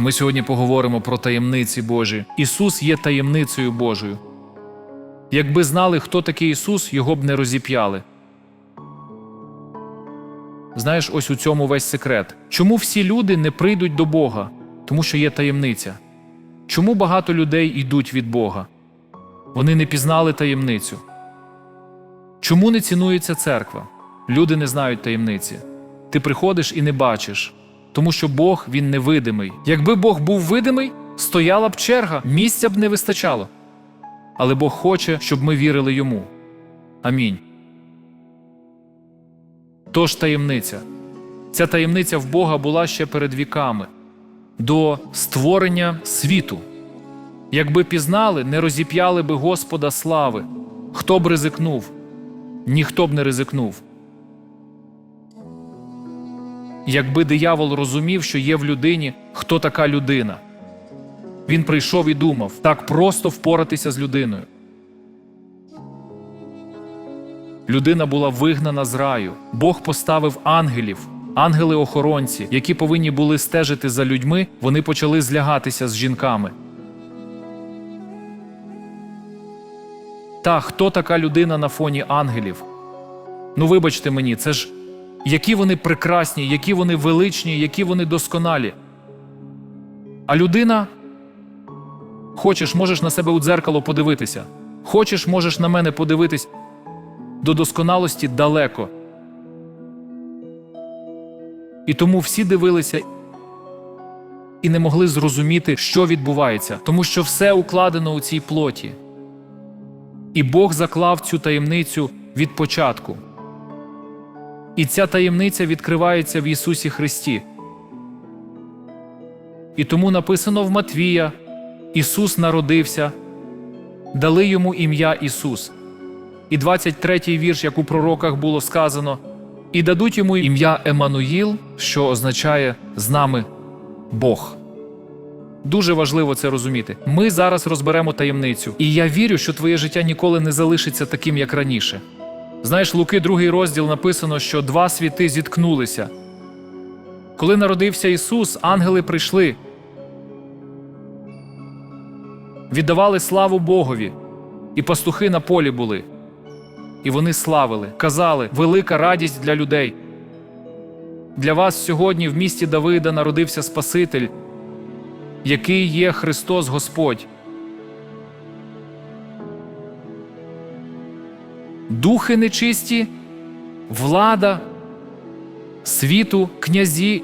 Ми сьогодні поговоримо про таємниці Божі. Ісус є таємницею Божою. Якби знали, хто такий Ісус, його б не розіп'яли. Знаєш, ось у цьому весь секрет. Чому всі люди не прийдуть до Бога? Тому що є таємниця. Чому багато людей йдуть від Бога? Вони не пізнали таємницю. Чому не цінується церква? Люди не знають таємниці. Ти приходиш і не бачиш, тому що Бог він невидимий. Якби Бог був видимий, стояла б черга, місця б не вистачало. Але Бог хоче, щоб ми вірили йому. Амінь. Тож таємниця. Ця таємниця в Бога була ще перед віками, до створення світу. Якби пізнали, не розіп'яли би Господа слави. Хто б ризикнув? Ніхто б не ризикнув. Якби диявол розумів, що є в людині, хто така людина. Він прийшов і думав так просто впоратися з людиною. Людина була вигнана з раю. Бог поставив ангелів, ангели-охоронці, які повинні були стежити за людьми, вони почали злягатися з жінками. Та хто така людина на фоні ангелів? Ну, вибачте мені, це ж які вони прекрасні, які вони величні, які вони досконалі. А людина хочеш, можеш на себе у дзеркало подивитися. Хочеш, можеш на мене подивитись. До досконалості далеко. І тому всі дивилися і не могли зрозуміти, що відбувається, тому що все укладено у цій плоті. І Бог заклав цю таємницю від початку. І ця таємниця відкривається в Ісусі Христі. І тому написано в Матвія: Ісус народився, дали йому ім'я Ісус. І 23-й вірш, як у пророках було сказано, і дадуть йому ім'я Еммануїл, що означає з нами Бог. Дуже важливо це розуміти. Ми зараз розберемо таємницю, і я вірю, що твоє життя ніколи не залишиться таким, як раніше. Знаєш, Луки, другий розділ написано, що два світи зіткнулися. Коли народився Ісус, ангели прийшли, віддавали славу Богові, і пастухи на полі були. І вони славили, казали, велика радість для людей. Для вас сьогодні в місті Давида народився Спаситель, який є Христос Господь. Духи нечисті, влада, світу, князі.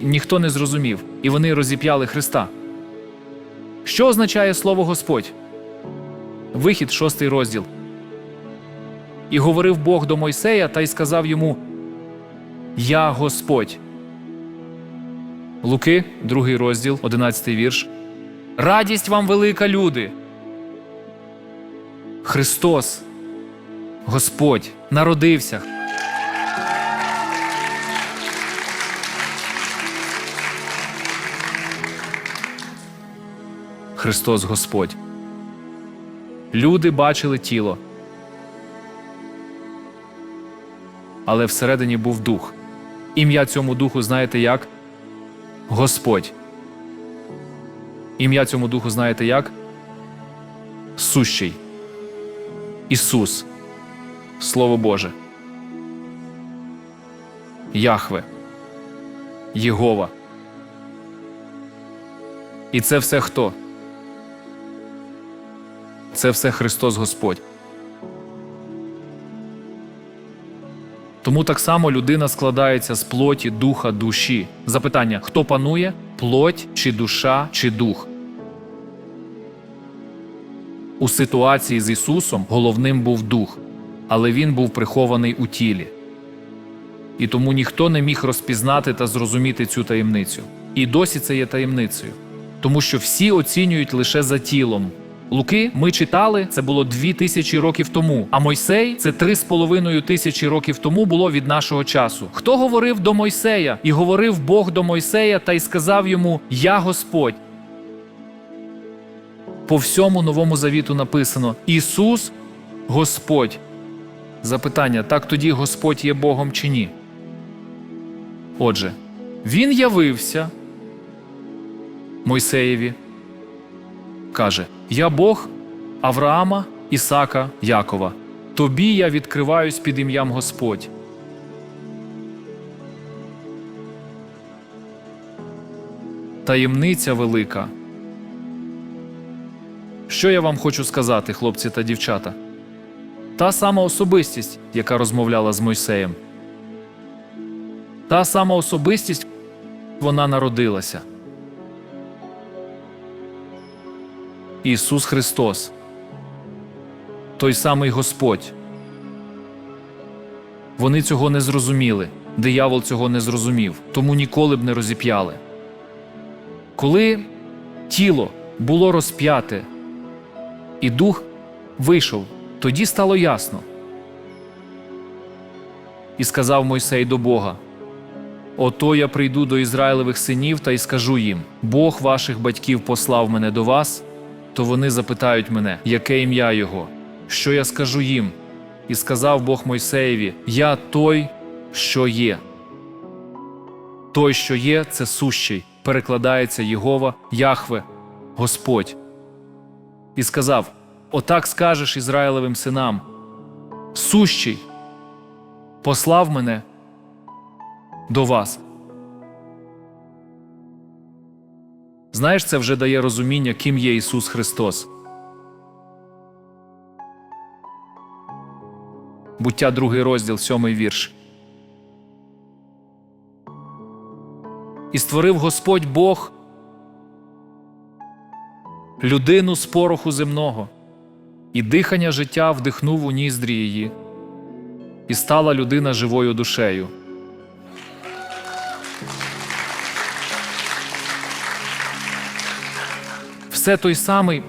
Ніхто не зрозумів, і вони розіп'яли Христа. Що означає слово Господь? Вихід, шостий розділ. І говорив Бог до Мойсея та й сказав йому: Я Господь. Луки, другий розділ, одинадцятий вірш. Радість вам велика, люди. Христос, Господь, народився. Христос Господь. Люди бачили тіло. Але всередині був дух. Ім'я цьому духу знаєте як? Господь. Ім'я цьому духу знаєте як? Сущий. Ісус. Слово Боже. Яхве. Єгова. І це все хто? Це все Христос Господь. Тому так само людина складається з плоті, духа, душі. Запитання: хто панує? Плоть чи душа, чи дух? У ситуації з Ісусом головним був дух, але він був прихований у тілі. І тому ніхто не міг розпізнати та зрозуміти цю таємницю. І досі це є таємницею, тому що всі оцінюють лише за тілом. Луки ми читали, це було дві тисячі років тому. А Мойсей це три з половиною тисячі років тому було від нашого часу. Хто говорив до Мойсея? І говорив Бог до Мойсея та й сказав йому: Я Господь. По всьому новому завіту написано: Ісус Господь. Запитання: так тоді Господь є Богом чи ні? Отже, Він явився Мойсеєві, каже: Я Бог Авраама, Ісака, Якова. Тобі я відкриваюсь під ім'ям Господь. Таємниця велика. Що я вам хочу сказати, хлопці та дівчата? Та сама особистість, яка розмовляла з Мойсеєм. Та сама особистість вона народилася. Ісус Христос, той самий Господь. Вони цього не зрозуміли, диявол цього не зрозумів, тому ніколи б не розіп'яли. Коли тіло було розп'яте, і дух вийшов, тоді стало ясно. І сказав Мойсей до Бога: Ото я прийду до Ізраїлевих синів та й скажу їм: Бог ваших батьків послав мене до вас, то вони запитають мене, яке ім'я Його, що я скажу їм. І сказав Бог Мойсеєві: Я той, що є. Той, що є, це сущий, перекладається Єгова, Яхве, Господь. І сказав: Отак скажеш Ізраїлевим синам: Сущий, послав мене до вас. Знаєш, це вже дає розуміння, ким є Ісус Христос. Буття другий розділ, сьомий вірш. І створив Господь Бог людину з пороху земного, і дихання життя вдихнув у ніздрі її, і стала людина живою душею. Все той самий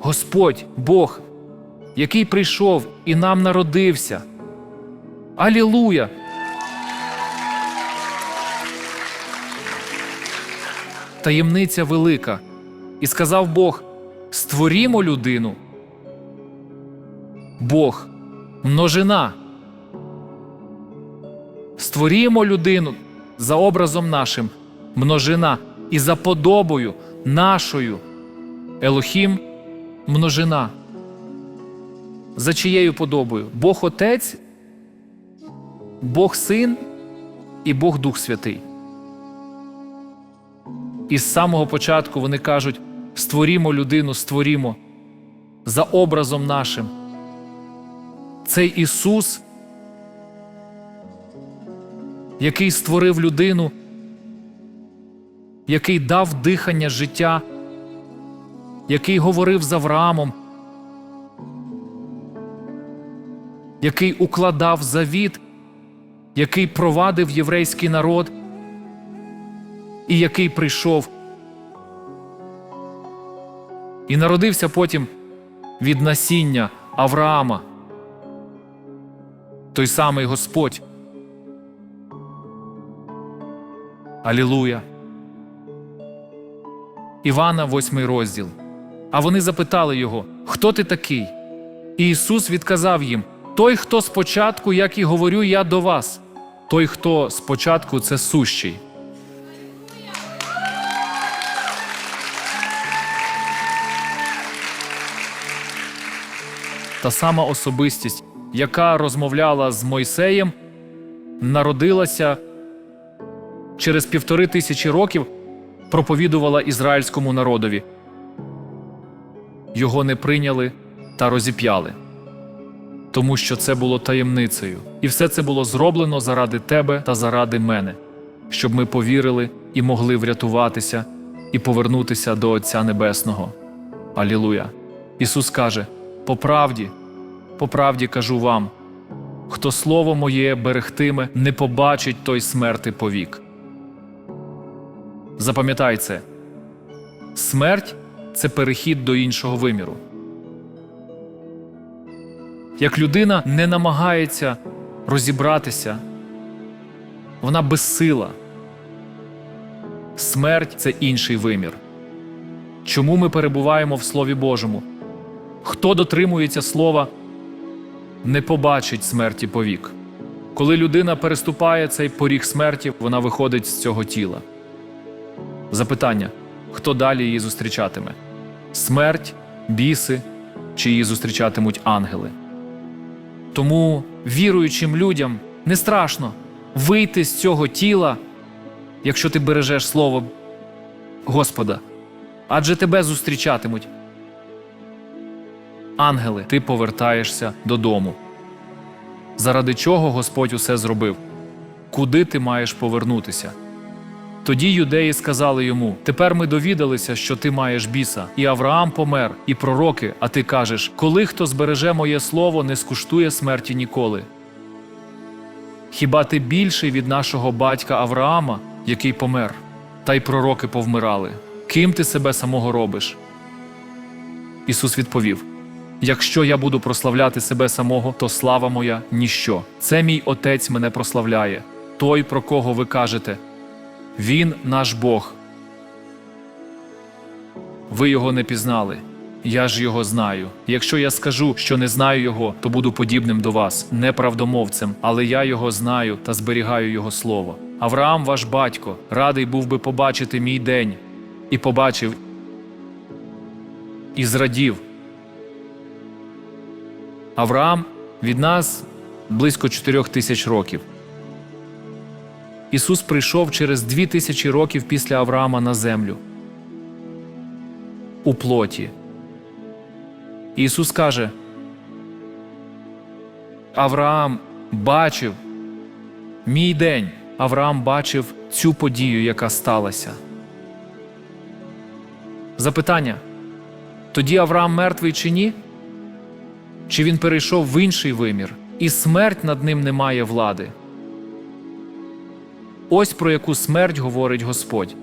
Господь, Бог, який прийшов і нам народився. Алілуя! Таємниця велика. І сказав Бог: створімо людину. Бог, множина. Створімо людину за образом нашим, множина, і за подобою нашою. Елохім множина. За чиєю подобою? Бог Отець, Бог Син і Бог Дух Святий. І з самого початку вони кажуть: створімо людину, створімо за образом нашим. Цей Ісус, який створив людину, який дав дихання життя, який говорив з Авраамом, який укладав завіт, який провадив єврейський народ і який прийшов і народився потім від насіння Авраама, той самий Господь. Алілуя. Івана, восьмий розділ. А вони запитали його, хто ти такий? І Ісус відказав їм: Той, хто спочатку, як і говорю я до вас, той, хто спочатку, це сущий. Та сама особистість, яка розмовляла з Мойсеєм, народилася через півтори тисячі років, проповідувала ізраїльському народові. Його не прийняли та розіп'яли, тому що це було таємницею, і все це було зроблено заради тебе та заради мене, щоб ми повірили і могли врятуватися і повернутися до Отця Небесного. Алілуя! Ісус каже: по правді, по правді кажу вам, хто слово моє берегтиме, не побачить той смерти повік. Запам'ятай це смерть це перехід до іншого виміру. Як людина не намагається розібратися, вона безсила. Смерть це інший вимір. Чому ми перебуваємо в Слові Божому? Хто дотримується слова, не побачить смерті повік. Коли людина переступає цей поріг смерті, вона виходить з цього тіла. Запитання: хто далі її зустрічатиме: смерть, біси чи її зустрічатимуть ангели. Тому віруючим людям не страшно вийти з цього тіла, якщо ти бережеш слово Господа, адже тебе зустрічатимуть. Ангели, ти повертаєшся додому. Заради чого Господь усе зробив? Куди ти маєш повернутися? Тоді юдеї сказали йому: Тепер ми довідалися, що ти маєш біса, і Авраам помер, і пророки, а ти кажеш, коли хто збереже моє слово, не скуштує смерті ніколи. Хіба ти більший від нашого батька Авраама, який помер, та й пророки повмирали? Ким ти себе самого робиш? Ісус відповів: Якщо я буду прославляти себе самого, то слава моя ніщо. Це мій Отець мене прославляє, той, про кого ви кажете. Він наш Бог. Ви його не пізнали. Я ж його знаю. Якщо я скажу, що не знаю його, то буду подібним до вас, неправдомовцем, але я його знаю та зберігаю його слово. Авраам, ваш батько, радий був би побачити мій день, і побачив і зрадів. Авраам від нас близько чотирьох тисяч років. Ісус прийшов через дві тисячі років після Авраама на землю у плоті. Ісус каже: Авраам бачив мій день. Авраам бачив цю подію, яка сталася. Запитання: тоді Авраам мертвий чи ні? Чи він перейшов в інший вимір, і смерть над ним не має влади? Ось про яку смерть говорить Господь.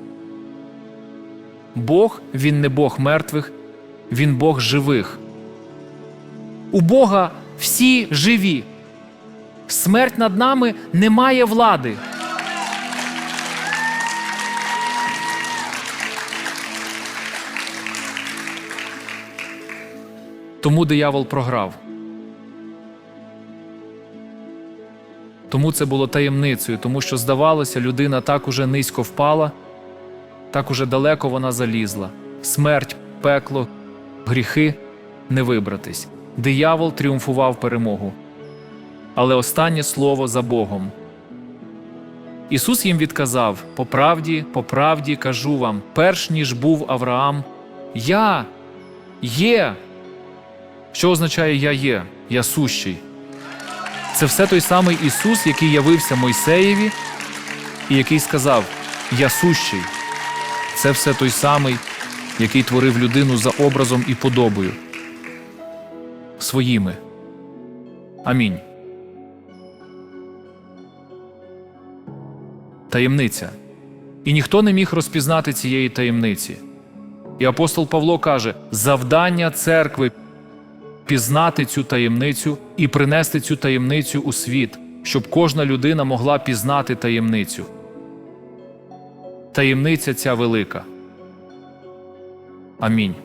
Бог він не Бог мертвих, він Бог живих. У Бога всі живі. Смерть над нами не має влади. Тому диявол програв. Тому це було таємницею, тому що, здавалося, людина так уже низько впала, так уже далеко вона залізла. Смерть, пекло, гріхи не вибратись. Диявол тріумфував перемогу. Але останнє слово за Богом. Ісус їм відказав: по правді, по правді кажу вам, перш ніж був Авраам, я є. Що означає я є? Я сущий. Це все той самий Ісус, який явився Мойсеєві, і який сказав: Я сущий. Це все той самий, який творив людину за образом і подобою. Своїми. Амінь. Таємниця. І ніхто не міг розпізнати цієї таємниці. І апостол Павло каже: завдання церкви пізнати цю таємницю і принести цю таємницю у світ, щоб кожна людина могла пізнати таємницю. Таємниця ця велика. Амінь.